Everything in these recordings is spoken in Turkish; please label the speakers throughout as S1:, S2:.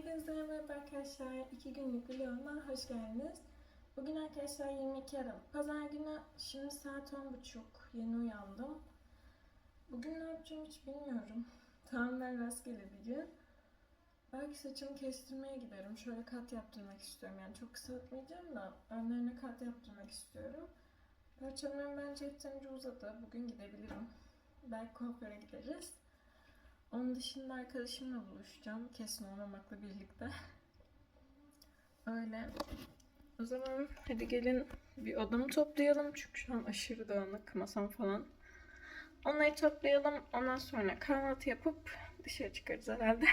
S1: Hepinize merhaba arkadaşlar. İki günlük vloguma hoş geldiniz. Bugün arkadaşlar 22 Aralık. Pazar günü şimdi saat 10.30. Yeni uyandım. Bugün ne yapacağım hiç bilmiyorum. Tamamen rastgele bir gün. Belki saçımı kestirmeye giderim. Şöyle kat yaptırmak istiyorum. Yani çok kısaltmayacağım da önlerine kat yaptırmak istiyorum. Parçalarım bence yeterince uzadı. Bugün gidebilirim. Belki kuaföre gideriz. Onun dışında arkadaşımla buluşacağım. Kesin olmamakla birlikte. Öyle. O zaman hadi gelin bir odamı toplayalım. Çünkü şu an aşırı dağınık masam falan. Onları toplayalım. Ondan sonra kahvaltı yapıp dışarı çıkarız herhalde.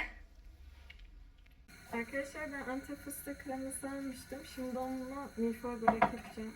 S1: Arkadaşlar ben antep fıstığı kreması almıştım. Şimdi onunla milföy börek yapacağım.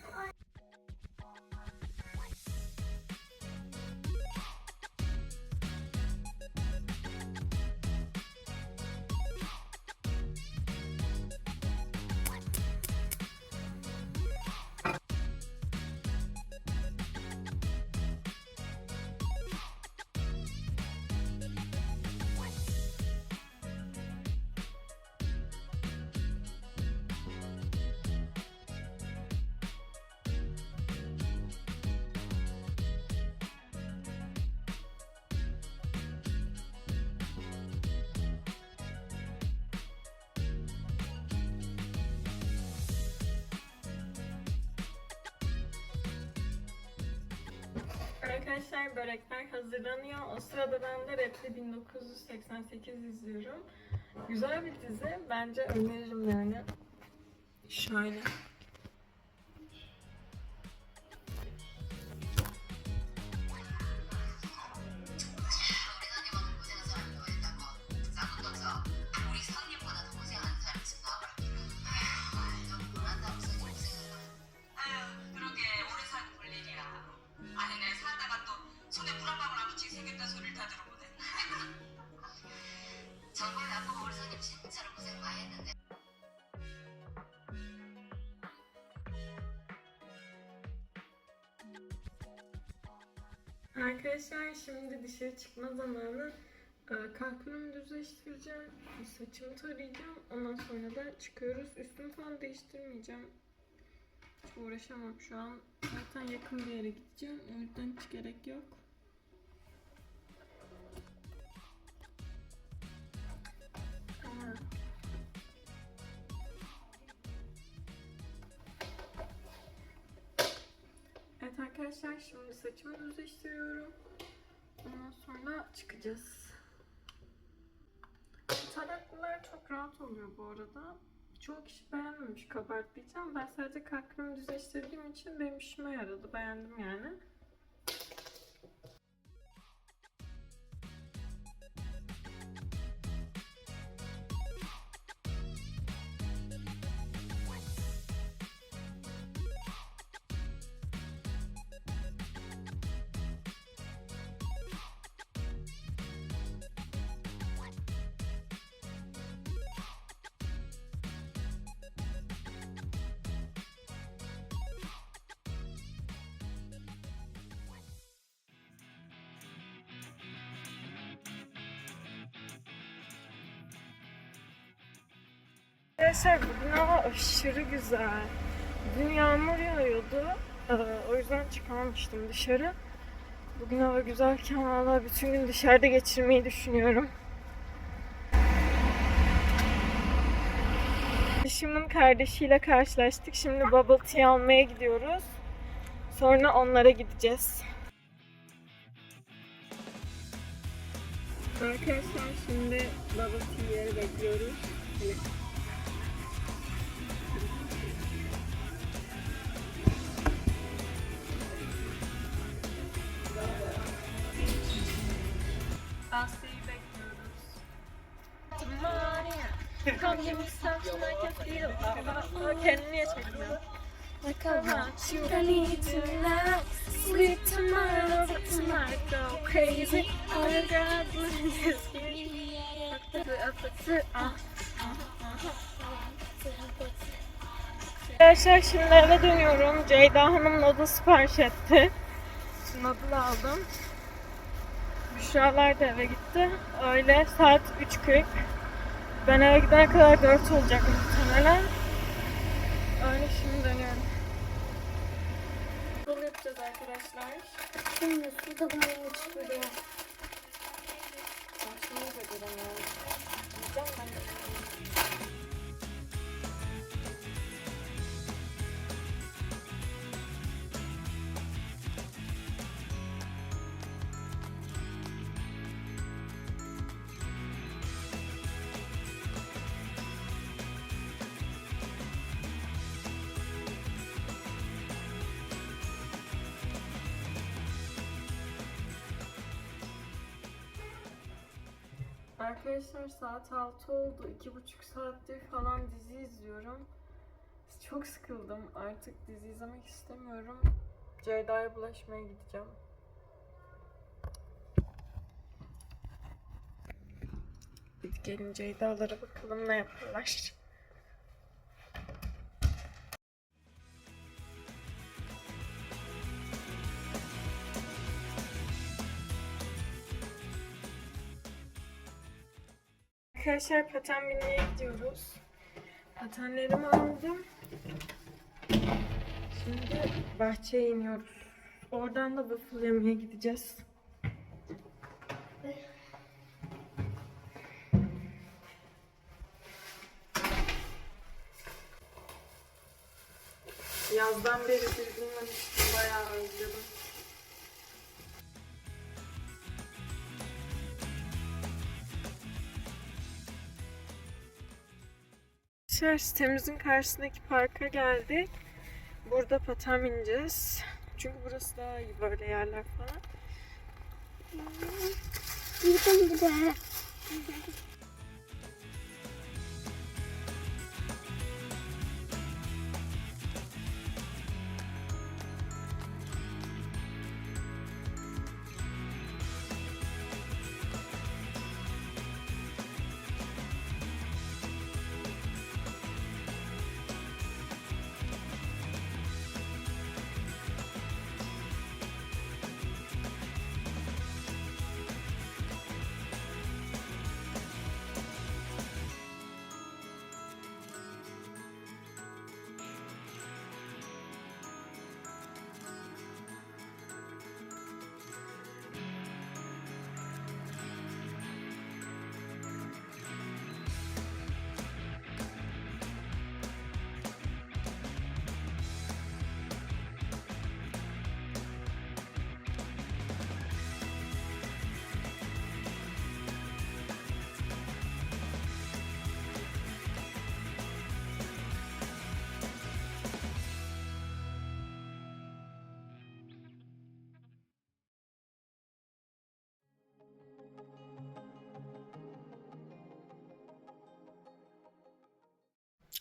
S1: Arkadaşlar börekler hazırlanıyor. O sırada ben de Repli 1988 izliyorum. Güzel bir dizi. Bence öneririm yani. Şöyle. Arkadaşlar şimdi dışarı çıkma zamanı. Ee, Kalkınımı düzleştireceğim. Saçımı tarayacağım. Ondan sonra da çıkıyoruz. Üstümü falan değiştirmeyeceğim. Hiç uğraşamam şu an. Zaten yakın bir yere gideceğim. O yüzden hiç gerek yok. Arkadaşlar şimdi saçımı düzleştiriyorum. Ondan sonra çıkacağız. Taraklılar çok rahat oluyor bu arada. Çoğu kişi beğenmemiş kabartlayacağım. Ben sadece kalkımı düzleştirdiğim için benim işime yaradı. Beğendim yani. Arkadaşlar bugün hava aşırı güzel. Dün yağmur yağıyordu. Ee, o yüzden çıkamamıştım dışarı. Bugün hava güzelken valla bütün gün dışarıda geçirmeyi düşünüyorum. Kardeşimin kardeşiyle karşılaştık. Şimdi bubble tea almaya gidiyoruz. Sonra onlara gideceğiz. Arkadaşlar şimdi bubble tea'leri bekliyoruz. Evet. This Arkadaşlar şimdi eve dönüyorum. Ceyda Hanım noodle sipariş etti. Noodle aldım. Büşralar da eve gitti. Öyle saat 3.40. Ben eve gidene kadar 4 olacak muhtemelen. Öyle şimdi dönüyorum. Yol yapacağız arkadaşlar.
S2: Şimdi su da bunun.
S1: Saçımı da göremiyorum. Arkadaşlar saat 6 oldu. 2,5 saattir falan dizi izliyorum. Çok sıkıldım. Artık dizi izlemek istemiyorum. Ceyda'ya bulaşmaya gideceğim. Hadi gelin Ceyda'lara bakalım ne yapıyorlar. Arkadaşlar paten binmeye gidiyoruz. Patenlerimi aldım. Şimdi bahçeye iniyoruz. Oradan da waffle yemeye gideceğiz. Yazdan beri binmemiştim. Bayağı özledim. Arkadaşlar sitemizin karşısındaki parka geldik. Burada paten bineceğiz. Çünkü burası daha iyi böyle yerler falan.
S2: Yıkın bir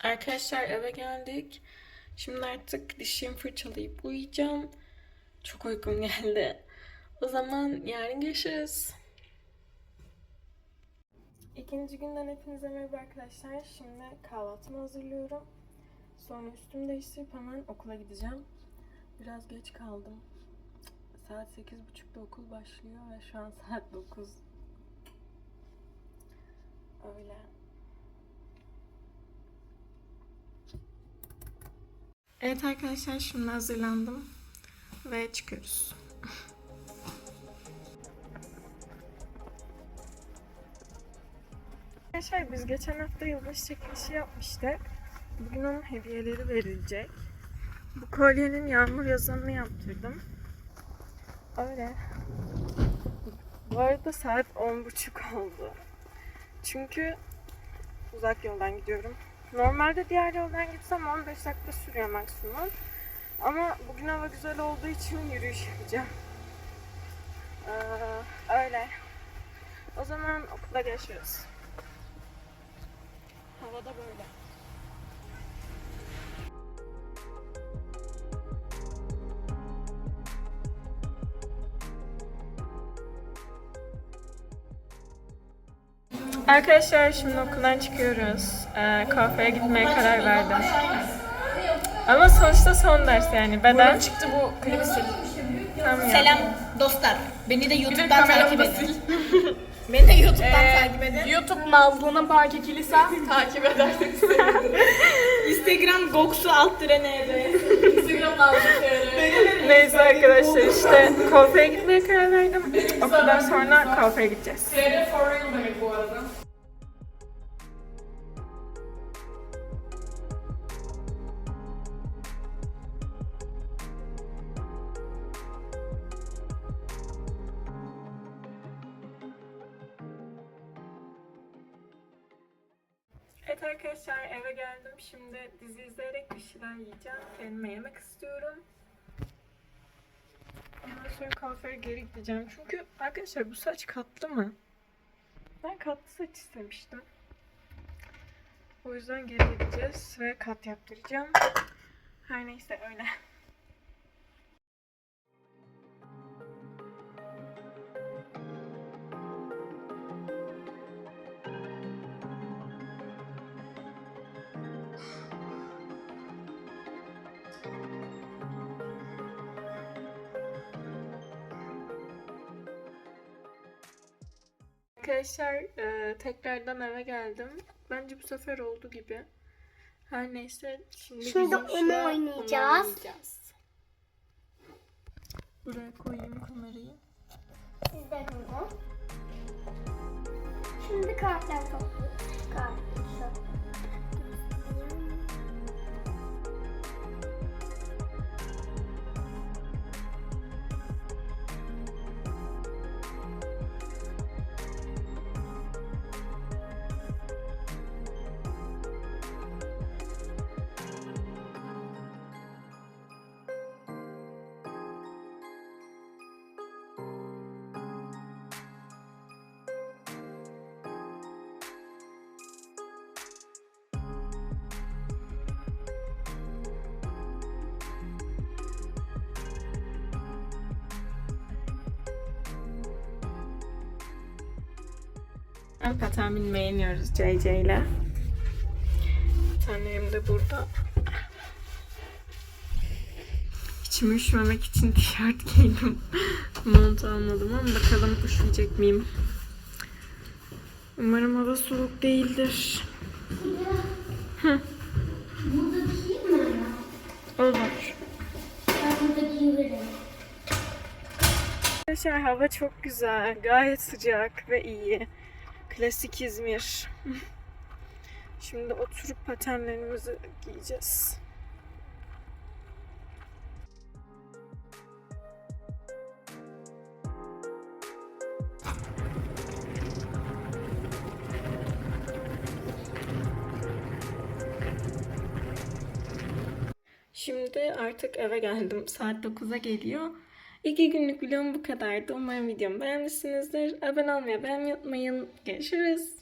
S1: Arkadaşlar eve geldik. Şimdi artık dişimi fırçalayıp uyuyacağım. Çok uykum geldi. O zaman yarın görüşürüz. İkinci günden hepinize merhaba arkadaşlar. Şimdi kahvaltımı hazırlıyorum. Sonra üstümü değiştirip hemen okula gideceğim. Biraz geç kaldım. Saat 8.30'da okul başlıyor ve şu an saat 9. Öyle. Evet arkadaşlar şimdi hazırlandım ve çıkıyoruz. Arkadaşlar biz geçen hafta yılbaşı çekilişi yapmıştık. Bugün onun hediyeleri verilecek. Bu kolyenin yağmur yazanını yaptırdım. Öyle. Bu arada saat 10.30 oldu. Çünkü uzak yoldan gidiyorum. Normalde diğer yoldan gitsem 15 dakika sürüyor maksimum. Ama bugün hava güzel olduğu için yürüyüş yapacağım. Ee, öyle. O zaman okulda görüşürüz. Havada böyle. Arkadaşlar şimdi okuldan çıkıyoruz. Ee, kahveye gitmeye karar verdim. Ama sonuçta son ders yani. Beden çıktı bu klibi
S3: Selam dostlar. Beni de YouTube'dan takip edin.
S4: Beni de YouTube'dan
S3: Ee,
S4: takip edin.
S3: YouTube Nazlı'nın Pakekilisa takip ederseniz sevinirim.
S4: Instagram Goksu alt tire NB.
S3: Instagram Nazlı TR.
S1: Neyse arkadaşlar işte kuaföre gitmeye karar verdim. Okuldan sonra kuaföre gideceğiz.
S3: TR for real demek bu arada.
S1: Evet arkadaşlar eve geldim. Şimdi dizi izleyerek bir şeyler yiyeceğim. Kendime yemek istiyorum. Ondan sonra kuaföre geri gideceğim. Çünkü arkadaşlar bu saç katlı mı? Ben katlı saç istemiştim. O yüzden geri gideceğiz ve kat yaptıracağım. Her neyse öyle. Arkadaşlar e, tekrardan eve geldim. Bence bu sefer oldu gibi. Her neyse şimdi,
S2: Şimdi onu oynayacağız.
S1: oynayacağız. Buraya koyayım kamerayı.
S2: Siz de burada. Şimdi kartlar topluyoruz. Kart.
S1: Paten binmeyi iniyoruz CC ile. Tanem de burada. İçimi üşümemek için tişört giydim. Mont almadım ama bakalım üşüyecek miyim? Umarım hava soğuk değildir.
S2: Burada değil mi?
S1: Olur.
S2: Ben burada giyiverim.
S1: Arkadaşlar hava çok güzel. Gayet sıcak ve iyi. Klasik İzmir. Şimdi oturup patenlerimizi giyeceğiz. Şimdi artık eve geldim. Saat 9'a geliyor. İki günlük vlogum bu kadardı. Umarım videomu beğenmişsinizdir. Abone olmayı, beğenmeyi unutmayın. Görüşürüz.